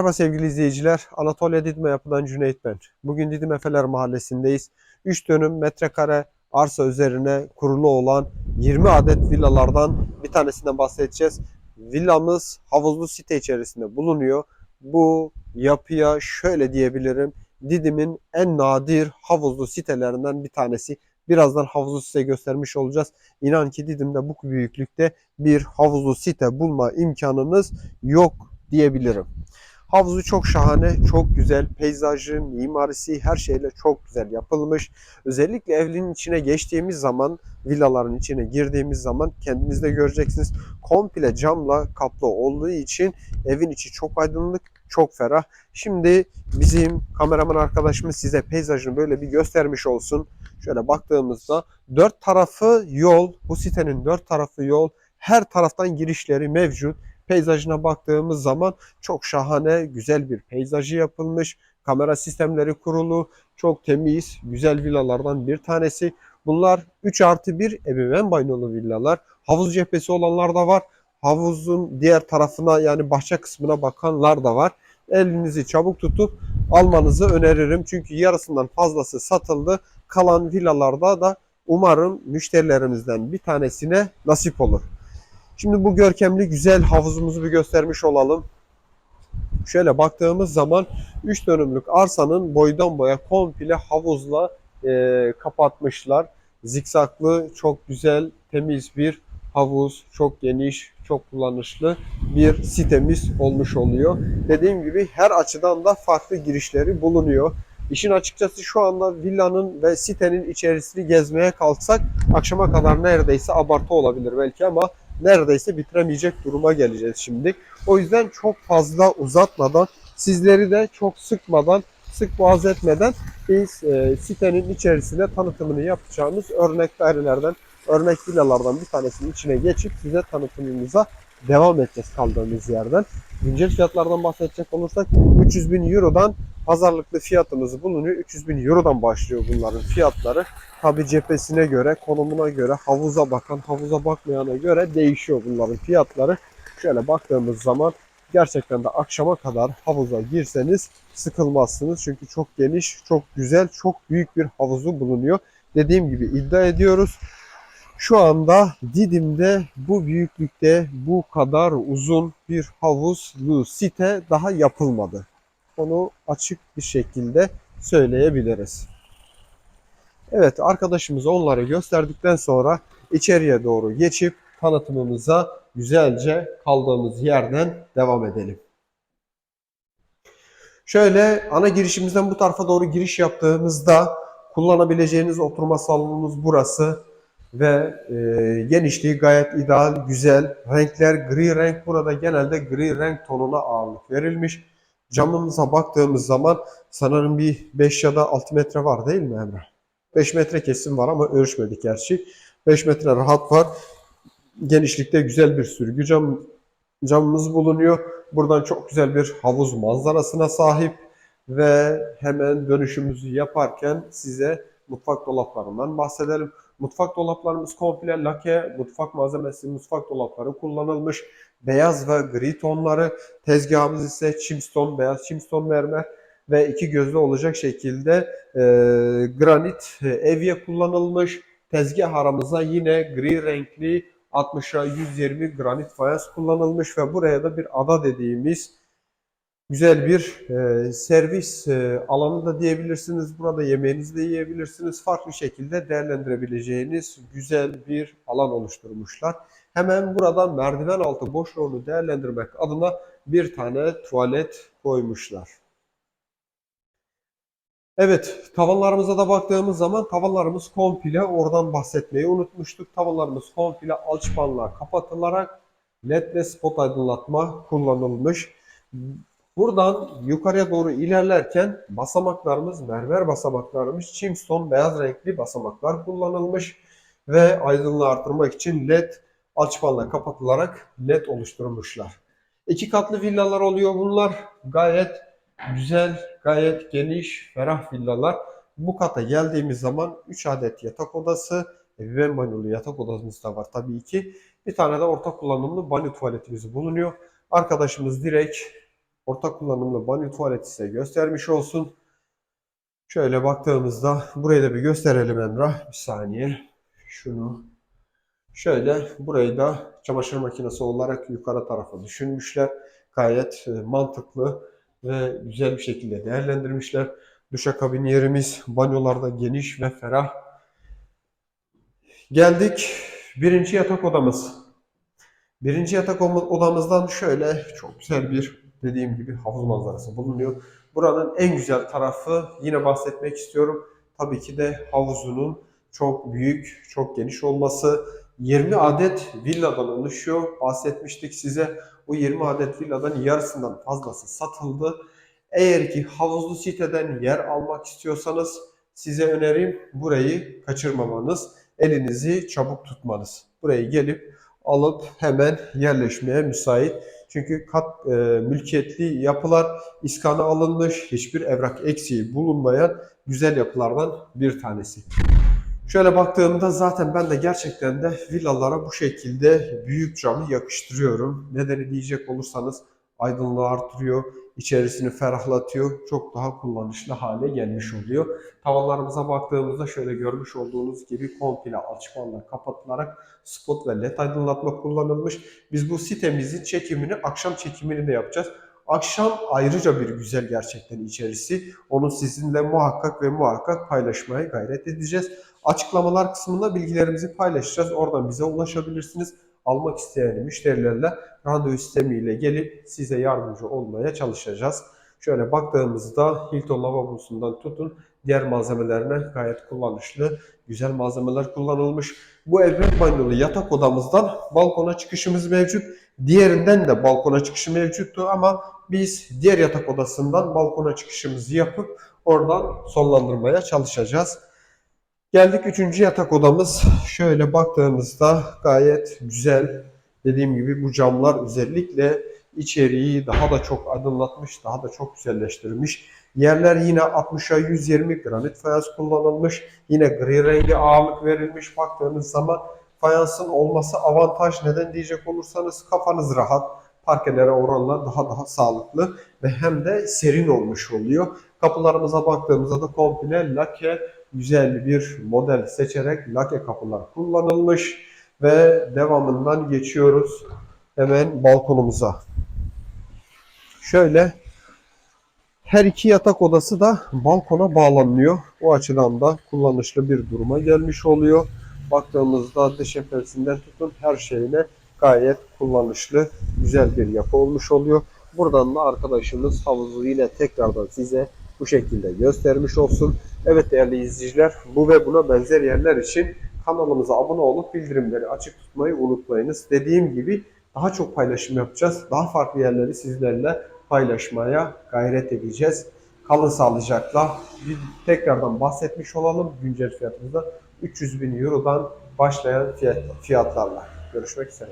Merhaba sevgili izleyiciler. Anatolia Didim'e yapılan Cüneyt ben. Bugün Didim Efeler Mahallesi'ndeyiz. 3 dönüm metrekare arsa üzerine kurulu olan 20 adet villalardan bir tanesinden bahsedeceğiz. Villamız havuzlu site içerisinde bulunuyor. Bu yapıya şöyle diyebilirim. Didim'in en nadir havuzlu sitelerinden bir tanesi. Birazdan havuzlu site göstermiş olacağız. İnan ki Didim'de bu büyüklükte bir havuzlu site bulma imkanınız yok diyebilirim. Havuzu çok şahane, çok güzel. Peyzajı, mimarisi her şeyle çok güzel yapılmış. Özellikle evlinin içine geçtiğimiz zaman, villaların içine girdiğimiz zaman kendiniz de göreceksiniz. Komple camla kaplı olduğu için evin içi çok aydınlık, çok ferah. Şimdi bizim kameraman arkadaşımız size peyzajını böyle bir göstermiş olsun. Şöyle baktığımızda dört tarafı yol, bu sitenin dört tarafı yol. Her taraftan girişleri mevcut. Peyzajına baktığımız zaman çok şahane, güzel bir peyzajı yapılmış. Kamera sistemleri kurulu, çok temiz, güzel villalardan bir tanesi. Bunlar 3 artı 1 ebeveyn banyolu villalar. Havuz cephesi olanlar da var. Havuzun diğer tarafına yani bahçe kısmına bakanlar da var. Elinizi çabuk tutup almanızı öneririm. Çünkü yarısından fazlası satıldı. Kalan villalarda da umarım müşterilerimizden bir tanesine nasip olur. Şimdi bu görkemli güzel havuzumuzu bir göstermiş olalım. Şöyle baktığımız zaman 3 dönümlük arsanın boydan boya komple havuzla e, kapatmışlar. Zikzaklı, çok güzel, temiz bir havuz, çok geniş, çok kullanışlı bir sitemiz olmuş oluyor. Dediğim gibi her açıdan da farklı girişleri bulunuyor. İşin açıkçası şu anda villanın ve sitenin içerisini gezmeye kalksak akşama kadar neredeyse abartı olabilir belki ama neredeyse bitiremeyecek duruma geleceğiz şimdi. O yüzden çok fazla uzatmadan, sizleri de çok sıkmadan, sık boğaz etmeden biz e, sitenin içerisinde tanıtımını yapacağımız örnek dairelerden, örnek villalardan bir tanesinin içine geçip size tanıtımımıza devam edeceğiz kaldığımız yerden. Güncel fiyatlardan bahsedecek olursak 300 bin Euro'dan pazarlıklı fiyatımız bulunuyor. 300 bin Euro'dan başlıyor bunların fiyatları. Tabi cephesine göre, konumuna göre, havuza bakan, havuza bakmayana göre değişiyor bunların fiyatları. Şöyle baktığımız zaman gerçekten de akşama kadar havuza girseniz sıkılmazsınız. Çünkü çok geniş, çok güzel, çok büyük bir havuzu bulunuyor. Dediğim gibi iddia ediyoruz. Şu anda Didim'de bu büyüklükte bu kadar uzun bir havuzlu site daha yapılmadı. Onu açık bir şekilde söyleyebiliriz. Evet arkadaşımıza onları gösterdikten sonra içeriye doğru geçip tanıtımımıza güzelce kaldığımız yerden devam edelim. Şöyle ana girişimizden bu tarafa doğru giriş yaptığımızda kullanabileceğiniz oturma salonumuz burası ve e, genişliği gayet ideal, güzel. Renkler gri renk burada genelde gri renk tonuna ağırlık verilmiş. Camımıza baktığımız zaman sanırım bir 5 ya da 6 metre var değil mi Emre? 5 metre kesim var ama ölçmedik gerçi. 5 metre rahat var. Genişlikte güzel bir sürgü cam, camımız bulunuyor. Buradan çok güzel bir havuz manzarasına sahip ve hemen dönüşümüzü yaparken size mutfak dolaplarından bahsedelim. Mutfak dolaplarımız komple lake, mutfak malzemesi, mutfak dolapları kullanılmış. Beyaz ve gri tonları. Tezgahımız ise chimstone, beyaz chimstone mermer ve iki gözlü olacak şekilde e, granit e, evye kullanılmış. Tezgah aramıza yine gri renkli 60'a 120 granit fayans kullanılmış ve buraya da bir ada dediğimiz güzel bir e, servis e, alanı da diyebilirsiniz. Burada yemeğinizi de yiyebilirsiniz. Farklı şekilde değerlendirebileceğiniz güzel bir alan oluşturmuşlar. Hemen burada merdiven altı boşluğunu değerlendirmek adına bir tane tuvalet koymuşlar. Evet, tavanlarımıza da baktığımız zaman tavanlarımız komple oradan bahsetmeyi unutmuştuk. Tavanlarımız komple alçıpanla kapatılarak led ve spot aydınlatma kullanılmış. Buradan yukarıya doğru ilerlerken basamaklarımız mermer basamaklarmış. Chimstone beyaz renkli basamaklar kullanılmış ve aydınlığı artırmak için led alçıpanla kapatılarak led oluşturmuşlar. İki katlı villalar oluyor bunlar. Gayet güzel, gayet geniş, ferah villalar. Bu kata geldiğimiz zaman 3 adet yatak odası, ebeveyn banyolu yatak odamız da var tabii ki. Bir tane de ortak kullanımlı banyo tuvaletimiz bulunuyor. Arkadaşımız direkt ortak kullanımlı banyo tuvaleti size göstermiş olsun. Şöyle baktığımızda burayı da bir gösterelim Emrah. Bir saniye. Şunu şöyle burayı da çamaşır makinesi olarak yukarı tarafa düşünmüşler. Gayet e, mantıklı ve güzel bir şekilde değerlendirmişler. Duşakabin yerimiz banyolarda geniş ve ferah. Geldik birinci yatak odamız. Birinci yatak odamızdan şöyle çok güzel bir dediğim gibi havuz manzarası bulunuyor. Buranın en güzel tarafı yine bahsetmek istiyorum. Tabii ki de havuzunun çok büyük, çok geniş olması. 20 adet villadan oluşuyor. Bahsetmiştik size. Bu 20 adet villadan yarısından fazlası satıldı. Eğer ki havuzlu siteden yer almak istiyorsanız size önerim burayı kaçırmamanız, elinizi çabuk tutmanız. Buraya gelip alıp hemen yerleşmeye müsait. Çünkü kat e, mülkiyetli yapılar iskana alınmış, hiçbir evrak eksiği bulunmayan güzel yapılardan bir tanesi. Şöyle baktığımda zaten ben de gerçekten de villalara bu şekilde büyük camı yakıştırıyorum. Nedeni diyecek olursanız aydınlığı artırıyor, içerisini ferahlatıyor, çok daha kullanışlı hale gelmiş oluyor. Tavanlarımıza baktığımızda şöyle görmüş olduğunuz gibi komple alçıpanla kapatılarak spot ve led aydınlatma kullanılmış. Biz bu sitemizin çekimini, akşam çekimini de yapacağız. Akşam ayrıca bir güzel gerçekten içerisi. Onu sizinle muhakkak ve muhakkak paylaşmaya gayret edeceğiz. Açıklamalar kısmında bilgilerimizi paylaşacağız. Oradan bize ulaşabilirsiniz. Almak isteyen müşterilerle randevu sistemiyle gelip size yardımcı olmaya çalışacağız. Şöyle baktığımızda Hilton lavabosundan tutun diğer malzemelerine gayet kullanışlı, güzel malzemeler kullanılmış. Bu evren banyolu yatak odamızdan balkona çıkışımız mevcut. Diğerinden de balkona çıkışı mevcuttu ama biz diğer yatak odasından balkona çıkışımızı yapıp oradan sonlandırmaya çalışacağız. Geldik üçüncü yatak odamız. Şöyle baktığımızda gayet güzel. Dediğim gibi bu camlar özellikle içeriği daha da çok aydınlatmış, daha da çok güzelleştirmiş. Yerler yine 60'a 120 granit fayans kullanılmış. Yine gri rengi ağırlık verilmiş. Baktığınız zaman fayansın olması avantaj. Neden diyecek olursanız kafanız rahat. Parkelere oranla daha daha sağlıklı ve hem de serin olmuş oluyor. Kapılarımıza baktığımızda da komple lake güzel bir model seçerek lake kapılar kullanılmış ve devamından geçiyoruz hemen balkonumuza. Şöyle her iki yatak odası da balkona bağlanıyor. O açıdan da kullanışlı bir duruma gelmiş oluyor. Baktığımızda dış cephesinden tutun her şeyine gayet kullanışlı, güzel bir yapı olmuş oluyor. Buradan da arkadaşımız havuzu yine tekrardan size bu şekilde göstermiş olsun. Evet değerli izleyiciler bu ve buna benzer yerler için kanalımıza abone olup bildirimleri açık tutmayı unutmayınız. Dediğim gibi daha çok paylaşım yapacağız. Daha farklı yerleri sizlerle paylaşmaya gayret edeceğiz. Kalın sağlıcakla. Bir tekrardan bahsetmiş olalım. Güncel fiyatımızda 300 bin Euro'dan başlayan fiyat, fiyatlarla. Görüşmek üzere.